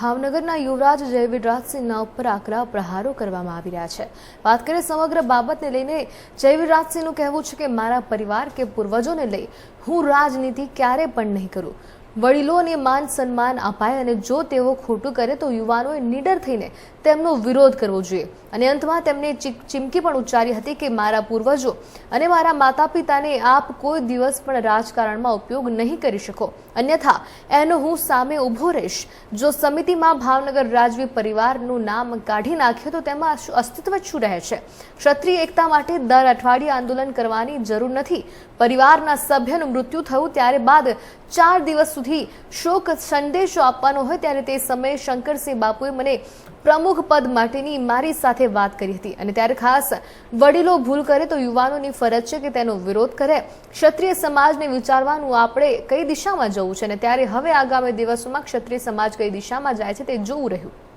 ભાવનગરના યુવરાજ જયવીરરાજસિંહના ઉપર આકરા પ્રહારો કરવામાં આવી રહ્યા છે. વાત કરીએ સમગ્ર બાબતને લઈને જયવીરરાજસિંહનું કહેવું છે કે, મારા પરિવાર કે પૂર્વજોને લઈ હું રાજનીતિ ક્યારે પણ નહીં કરું. વડીલોને માન સન્માન અપાય અને જો તેઓ ખોટું કરે તો યુવાનોએ નીડર થઈને તેમનો વિરોધ કરવો જોઈએ. અને અંતમાં ચીક- ચીમકી પણ ઉચ્ચારી હતી કે, મારા પૂર્વજો અને મારા માતા પિતાને આપ કોઈ દિવસ પણ રાજકારણમાં ઉપયોગ નહીં કરી શકો. અન્યથા, એનો હું સામે ઊભો રહીશ. જો સમિતિમાં ભાવનગર રાજવી પરિવારનું નામ કાઢી નાખ્યું તો તેમાં અસ્તિત્વ શું રહે છે? ક્ષત્રિય એકતા માટે દર અઠવાડિયે આંદોલન કરવાની જરૂર નથી. પરિવારના સભ્યનું મૃત્યુ થયું ત્યારે બાદ ચાર દિવસ સુધી શોક સંદેશો આપવાનો હોય ત્યારે તે સમયે શંકરસિંહ બાપુએ મને પ્રમુખ પદ માટેની મારી સાથે વાત કરી હતી. અને ત્યારે ખાસ વડીલો ભૂલ કરે તો યુવાનોની ફરજ છે કે તેનો વિરોધ કરે. ક્ષત્રિય સમાજને વિચારવાનું આપણે કઈ દિશામાં જવું છે? અને ત્યારે હવે આગામી દિવસોમાં ક્ષત્રિય સમાજ કઈ દિશામાં જાય છે તે જોવું રહ્યું.